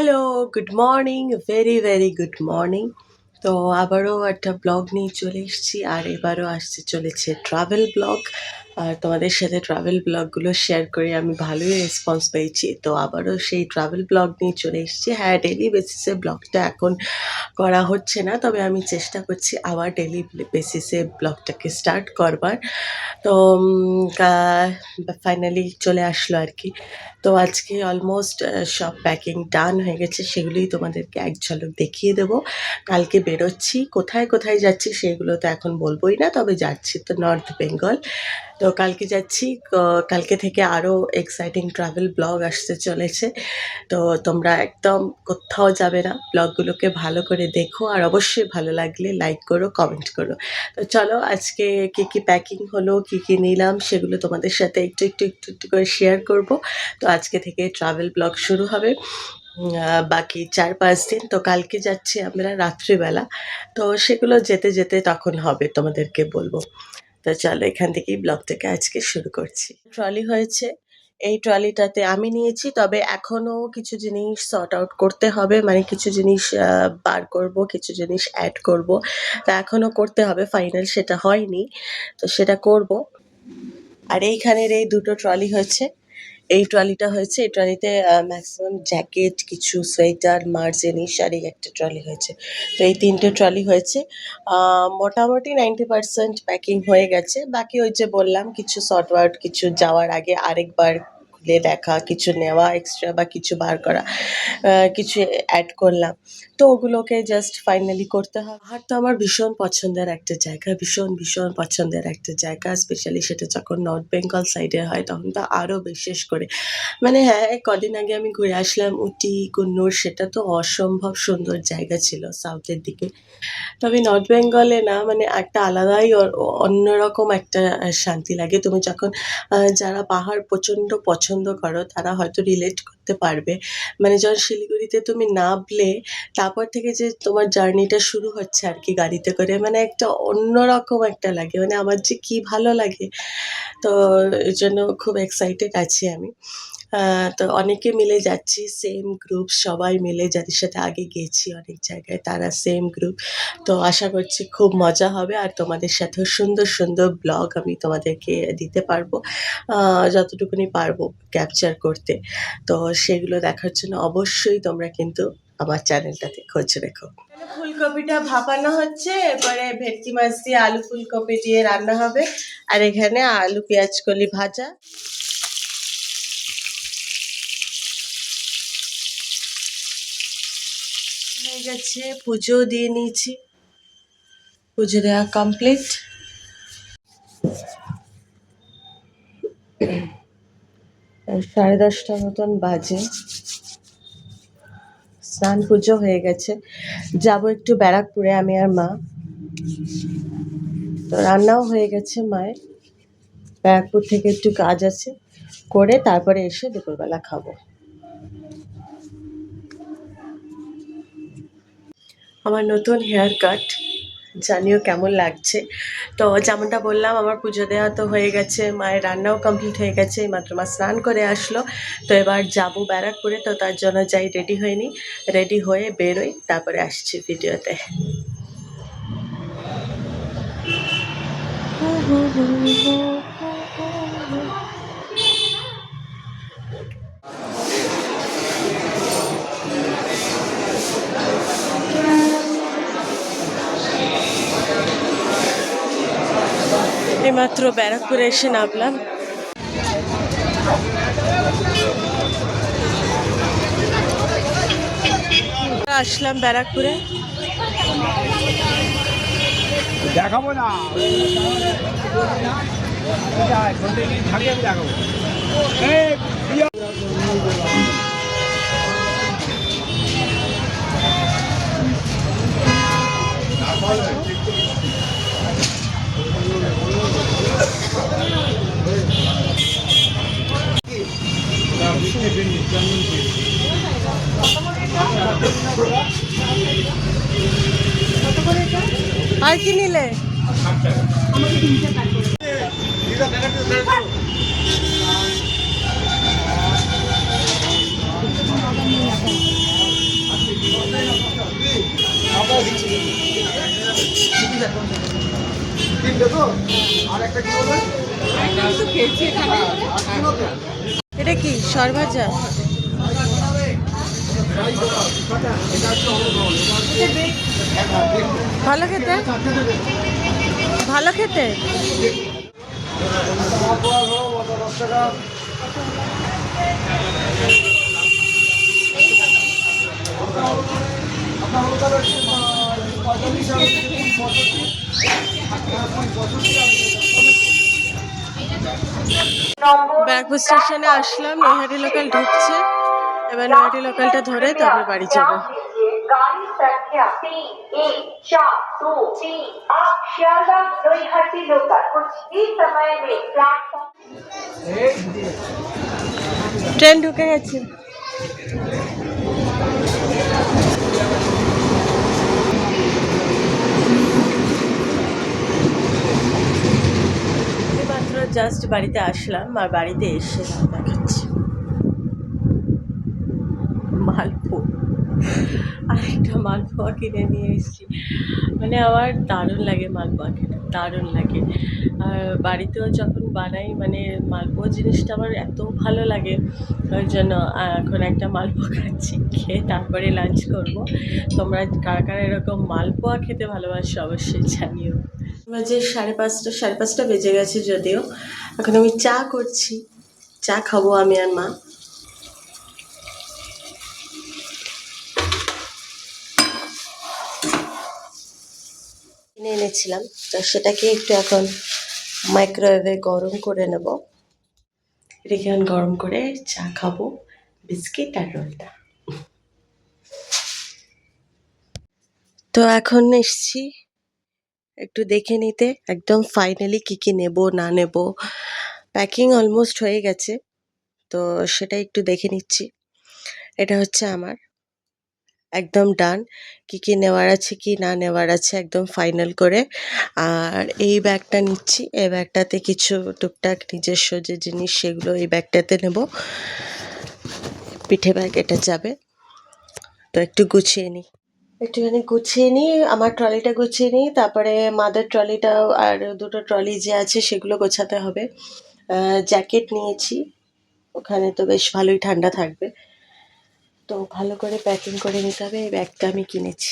Hello good morning very very good morning তো আবারও একটা ব্লগ নিয়ে চলে এসেছি, আর এবারও আসছে চলেছে ট্রাভেল ব্লগ আর তোমাদের সাথে ট্রাভেল ব্লগগুলো শেয়ার করে আমি ভালোই রেসপন্স পেয়েছি। তো আবারও সেই ট্রাভেল ব্লগ নিয়ে চলে এসেছি। হ্যাঁ ডেলি বেসিসে ব্লগটা এখন করা হচ্ছে না, তবে আমি চেষ্টা করছি আবার ডেলি বেসিসে ব্লগটাকে স্টার্ট করবার। তো ফাইনালি চলে আসলো আর কি। তো আজকে অলমোস্ট সব প্যাকিং ডান হয়ে গেছে, সেগুলোই তোমাদেরকে এক ঝলক দেখিয়ে দেবো। কালকে বেরোচ্ছি, কোথায় কোথায় যাচ্ছি সেগুলো তো এখন বলবোই না, তবে যাচ্ছি তো নর্থ বেঙ্গল তো কালকে যাচ্ছি। কালকে থেকে আরও এক্সাইটিং ট্রাভেল ব্লগ আসতে চলেছে। তো তোমরা একদম কোথাও যাবে না। ব্লগগুলোকে ভালো করে দেখো আর অবশ্যই ভালো লাগলে লাইক করো কমেন্ট করো। তো চলো আজকে কী কী প্যাকিং হলো, কী কী নিলাম সেগুলো তোমাদের সাথে একটু একটু একটু একটু করে শেয়ার করব। তো আজকে থেকে ট্রাভেল ব্লগ শুরু হবে। বাকি চার, পাঁচ দিন। তো কালকে যাচ্ছি আমরা রাত্রিবেলা। তো সেগুলো যেতে যেতে তখন হবে তোমাদেরকে বলব। তো চলো এখান থেকেই ব্লগটাকে আজকে শুরু করছি। ট্রলি হয়েছে। এই ট্রলিটাতে আমি নিয়েছি, তবে এখনও কিছু জিনিস শর্ট আউট করতে হবে। মানে কিছু জিনিস বার করব, কিছু জিনিস অ্যাড করব। তা এখনও করতে হবে ফাইনাল সেটা হয়নি। তো সেটা করব। আর এইখানের এই দুটো ট্রলি হয়েছে। এই ট্রলিটা হয়েছে। এই ট্রলিতে ম্যাক্সিমাম জ্যাকেট কিছু সোয়েটার, মার্জেনি, শাড়ি একটা ট্রলি হয়েছে। তো এই তিনটে ট্রলি হয়েছে। মোটামুটি নাইনটি পার্সেন্ট প্যাকিং হয়ে গেছে। বাকি ওই যে বললাম, কিছু শর্ট ওয়ার্ড কিছু যাওয়ার আগে আরেকবার খুলে দেখা, কিছু নেওয়া এক্সট্রা বা কিছু বার করা কিছু অ্যাড করলাম। তো ওগুলোকে জাস্ট ফাইনালি করতে হবে পাহাড় তো আমার ভীষণ পছন্দের একটা জায়গা, ভীষণ ভীষণ পছন্দের একটা জায়গা স্পেশালি সেটা যখন নর্থ বেঙ্গল সাইডে হয় তখন তো আরও বিশেষ করে। মানে হ্যাঁ কদিন আগে আমি ঘুরে আসলাম উটি, কুন্নুর, সেটা তো অসম্ভব সুন্দর জায়গা ছিল সাউথের দিকে। তবে নর্থ বেঙ্গলে না মানে একটা আলাদাই অন্যরকম একটা শান্তি লাগে। তুমি যখন যারা পাহাড় প্রচণ্ড পছন্দ করো, তারা হয়তো রিলেট করতে পারবে। মানে যখন শিলিগুড়িতে তুমি নামলে, তারপর থেকে যে তোমার জার্নিটা শুরু হচ্ছে আর কি গাড়িতে করে মানে একটা অন্যরকম একটা লাগে। মানে আমার যে কী ভালো লাগে, তো এই জন্য খুব এক্সাইটেড আছি আমি। তো অনেকে মিলে যাচ্ছি সেম গ্রুপ সবাই মিলে যাদের সাথে আগে গেছি অনেক জায়গায়, তারা সেম গ্রুপ তো আশা করছি খুব মজা হবে আর তোমাদের সাথেও সুন্দর সুন্দর ব্লগ আমি তোমাদেরকে দিতে পারব যতটুকুনি পারব ক্যাপচার করতে। তো সেগুলো দেখার জন্য অবশ্যই তোমরা কিন্তু আমার চ্যানেলটাতে খোঁজ রেখো। ফুলকপিটা ভাপানো হচ্ছে, এরপরে ভেটকি মাছ দিয়ে আলু ফুলকপি দিয়ে রান্না হবে, আর এখানে আলু, পেঁয়াজ, কলি ভাজা। হয়ে গেছে, পুজো দিয়ে নিয়েছি। পুজো দেওয়া কমপ্লিট সাড়ে দশটা মতন বাজে। স্নান পুজো হয়ে গেছে। যাব একটু ব্যারাকপুরে, আমি আর মা। তো রান্নাও হয়ে গেছে মায়ের। ব্যারাকপুর থেকে একটু কাজ আছে। করে তারপরে এসে দুপুরবেলা খাব। আমার নতুন হেয়ার কাট জানিও কেমন লাগছে। তো যেমনটা বললাম, আমার পুজো দেওয়া তো হয়ে গেছে, মায়ের রান্নাও কমপ্লিট হয়ে গেছে মাত্র মা স্নান করে আসলো। তো এবার যাব ব্যারাকপুরে, তো তার জন্য যাই রেডি হয়নি। রেডি হয়ে বেরোই, তারপরে আসছি ভিডিওতে। এইমাত্র ব্যারাকপুরে এসে নামলাম। আসলাম ব্যারাকপুরে। দেখাবো না। দেখাবো আর কি নিলে? এটা কি সরভাজা? ভালো খেতে? ভালো খেতে? ব্যারাকপুর স্টেশনে আসলাম নৈহাটি লোকাল ঢুকছে। এবার নৈহাটি লোকালটা ধরে তারপরে বাড়ি যাবো गाड़ी संख्या तीन एक चार दो तीन आप शियालदह नोईहट्टी लोकल कुछ ही समय में प्लेटफॉर्म ট্রেন ঢুকে গেছে মাত্র জাস্ট বাড়িতে আসলাম আর বাড়িতে এসে দেখাচ্ছি মালপোয়া কিনে নিয়ে এসেছি। মানে আমার দারুণ লাগে মালপোয়া খেতে, দারুণ লাগে। আর বাড়িতেও যখন বানাই মানে মালপোয়া জিনিসটা আমার এত ভালো লাগে, ওই জন্য এখন একটা মালপোয়া খাচ্ছি, খেয়ে তারপরে লাঞ্চ করব। তোমরা কারা কারা এরকম মালপোয়া খেতে ভালোবাসো অবশ্যই জানিও। বাজে সাড়ে পাঁচটা সাড়ে পাঁচটা বেজে গেছে যদিও, এখন আমি চা করছি। চা খাব আমি আর মা। কিনে এনেছিলাম। তো সেটাকে একটু এখন মাইক্রোওয়েভে গরম করে নেব। এখন গরম করে চা খাব, বিস্কিট আর রোলটা। তো এখন এসছি। একটু দেখে নিতে, একদম ফাইনালি কি কি নেব, না নেব। প্যাকিং অলমোস্ট হয়ে গেছে। তো সেটা একটু দেখে নিচ্ছি। এটা হচ্ছে আমার। একদম ডান। কি কি নেওয়ার আছে, কি না নেওয়ার আছে একদম ফাইনাল করে। আর এই ব্যাগটা নিচ্ছি। এই ব্যাগটাতে কিছু টুকটাক নিজস্ব যে জিনিস সেগুলো এই ব্যাগটাতে নেব। পিঠে ব্যাগ, এটা যাবে। তো একটু গুছিয়ে নিই। একটুখানি গুছিয়ে নিই, আমার ট্রলিটা গুছিয়ে নিই, তারপরে মাদের ট্রলিটাও আর দুটো ট্রলি যে আছে সেগুলো গোছাতে হবে। জ্যাকেট নিয়েছি। ওখানে তো বেশ ভালোই ঠান্ডা থাকবে। তো ভালো করে প্যাকিং করে নিতে হবে। এই ব্যাগটা আমি কিনেছি।